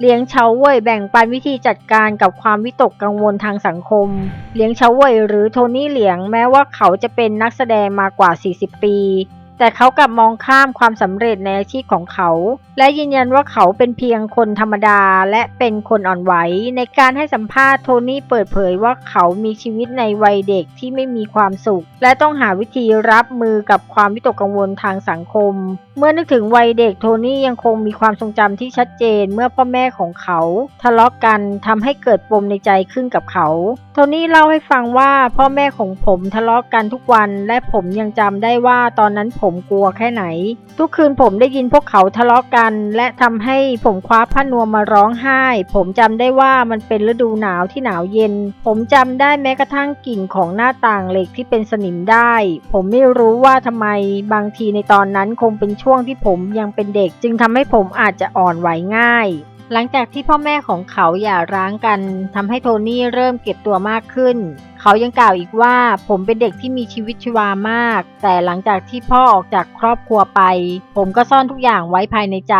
เลี้ยงเฉาเว่ยแบ่งปันวิธีจัดการกับความวิตกกังวลทางสังคม เลี้ยงเฉาเว่ยหรือโทนี่เหลียงแม้ว่าเขาจะเป็นนักแสดงมากว่า 40 ปี แต่เขากลับมองข้ามความสำเร็จในอาชีพของเขา และยืนยันว่าเขาเป็นเพียงคนธรรมดาและเป็นคนอ่อนไหว ในการให้สัมภาษณ์โทนี่เปิดเผยว่าเขามีชีวิตในวัยเด็กที่ไม่มีความสุข และต้องหาวิธีรับมือกับความวิตกกังวลทางสังคม เมื่อนึกถึงวัยเด็กโทนี่ยังคงมีความทรงจำที่ชัดเจนเมื่อพ่อแม่ของเขา ทะเลาะกันทำให้เกิดปมในใจขึ้นกับเขา โทนี่เล่าให้ฟังว่าพ่อแม่ของผมทะเลาะกันทุกวัน และผมยังจำได้ว่าตอนนั้นผมมกลัวแค่ไหน ทุกคืนผมได้ยินพวกเขาทะเลาะกัน และทำให้ผมคว้าผ้านวมมาร้องไห้ ผมจำได้ว่ามันเป็นฤดูหนาวที่หนาวเย็น ผมจำได้แม้กระทั่งกลิ่นของหน้าต่างเหล็กที่เป็นสนิมได้ ผมไม่รู้ว่าทำไมบางทีในตอนนั้นคงเป็นช่วงที่ผมยังเป็นเด็ก จึงทำให้ผมอาจจะอ่อนไหวง่ายหลังจากที่พ่อแม่ของเขาหย่าร้างกันทำให้โทนี่เริ่มเก็บตัวมากขึ้น เขายังกล่าวอีกว่า ผมเป็นเด็กที่มีชีวิตชีวามาก แต่หลังจากที่พ่อออกจากครอบครัวไป ผมก็ซ่อนทุกอย่างไว้ภายในใจ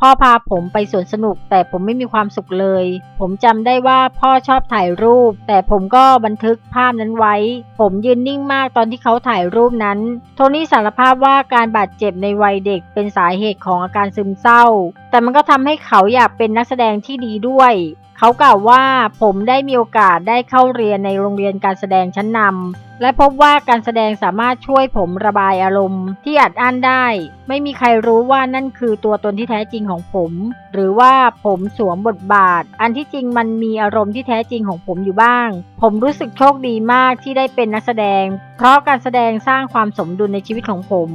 พ่อพาผมไปสวนสนุก แต่ผมไม่มีความสุขเลย ผมจำได้ว่าพ่อชอบถ่ายรูป แต่ผมก็บันทึกภาพนั้นไว้ ผมยืนนิ่งมากตอนที่เขาถ่ายรูปนั้น โทนี่สารภาพว่าการบาดเจ็บในวัยเด็กเป็นสาเหตุของอาการซึมเศร้า แต่มันก็ทำให้เขาอยากเป็นนักแสดงที่ดีด้วย เขากล่าวว่าผมได้มีโอกาสได้เข้าเรียนในโรงเรียนการแสดงชั้นนำ และพบว่าการแสดงสามารถช่วยผมระบายอารมณ์ที่อัดอั้นได้ ไม่มีใครรู้ว่านั่นคือตัวตนที่แท้จริงของผม หรือว่าผมสวมบทบาท อันที่จริงมันมีอารมณ์ที่แท้จริงของผมอยู่บ้าง ผมรู้สึกโชคดีมากที่ได้เป็นนักแสดง เพราะการแสดงสร้างความสมดุลในชีวิตของผม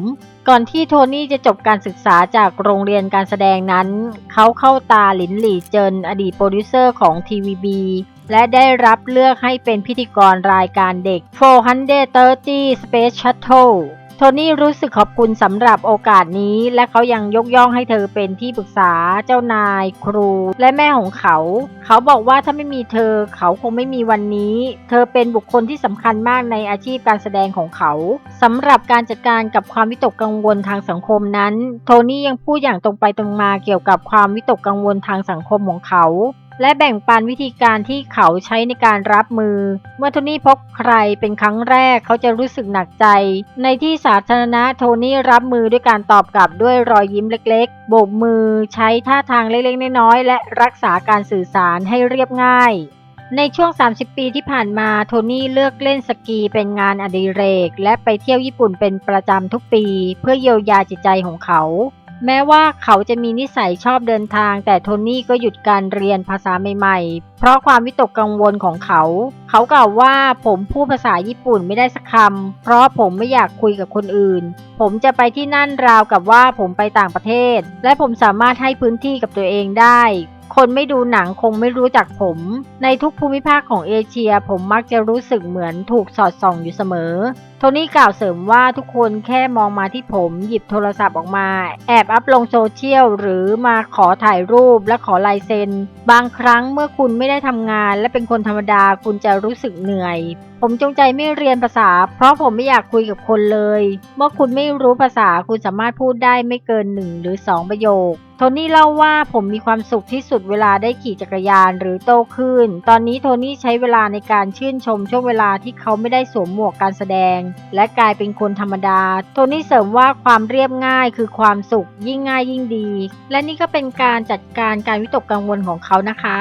ก่อนที่โทนี่จะจบการศึกษาจากโรงเรียนการแสดงนั้น เขาเข้าตาหลินหลี่เจินอดีตโปรดิวเซอร์ของทีวีบี และได้รับเลือกให้เป็นพิธีกรรายการเด็ก 430 Space Shuttle โทนี่รู้สึกขอบคุณสำหรับโอกาสนี้ และเขายังยกย่องให้เธอเป็นที่ปรึกษา เจ้านาย ครู และแม่ของเขา เขาบอกว่าถ้าไม่มีเธอ เขาคงไม่มีวันนี้ เธอเป็นบุคคลที่สำคัญมากในอาชีพการแสดงของเขาสำหรับการจัดการกับความวิตกกังวลทางสังคมนั้น โทนี่ยังพูดอย่างตรงไปตรงมาเกี่ยวกับความวิตกกังวลทางสังคมของเขา และแบ่งปันวิธีการที่เขาใช้ในการรับมือ เมื่อโทนี่พบใครเป็นครั้งแรกเขาจะรู้สึกหนักใจ ในที่สาธารณะโทนี่รับมือด้วยการตอบกลับด้วยรอยยิ้มเล็กๆ โบกมือใช้ท่าทางเล็กๆ น้อยๆ และรักษาการสื่อสารให้เรียบง่ายในช่วง 30 ปีที่ผ่านมา โทนี่เลือกเล่นสกีเป็นงานอดิเรก และไปเที่ยวญี่ปุ่นเป็นประจำทุกปี เพื่อเยียวยาจิตใจของเขา แม้ว่าเขาจะมีนิสัยชอบเดินทาง แต่โทนี่ก็หยุดการเรียนภาษาใหม่ๆ เพราะความวิตกกังวลของเขา เขากล่าวว่าผมพูดภาษาญี่ปุ่นไม่ได้สักคำ เพราะผมไม่อยากคุยกับคนอื่น ผมจะไปที่นั่นราวกับว่าผมไปต่างประเทศ และผมสามารถให้พื้นที่กับตัวเองได้ คนไม่ดูหนังคงไม่รู้จักผม ในทุกภูมิภาคของเอเชีย ผมมักจะรู้สึกเหมือนถูกสอดส่องอยู่เสมอ โทนี่กล่าวเสริมว่าทุกคนแค่มองมาที่ผมหยิบโทรศัพท์ออกมา แอบอัพลงโซเชียลหรือมาขอถ่ายรูปและขอลายเซ็น บางครั้งเมื่อคุณไม่ได้ทำงาน และเป็นคนธรรมดาคุณจะรู้สึกเหนื่อย ผมจงใจไม่เรียนภาษา เพราะผมไม่อยากคุยกับคนเลย เมื่อคุณไม่รู้ภาษาคุณสามารถพูดได้ไม่เกินหนึ่งหรือสองประโยคโทนี่เล่าว่าผมมีความสุขที่สุดเวลาได้ขี่จักรยานหรือโตขึ้น ตอนนี้โทนี่ใช้เวลาในการชื่นชมช่วงเวลาที่เขาไม่ได้สวมหมวกการแสดงและกลายเป็นคนธรรมดา โทนี่เสริมว่าความเรียบง่ายคือความสุขยิ่งง่ายยิ่งดี และนี่ก็เป็นการจัดการการวิตกกังวลของเขานะคะ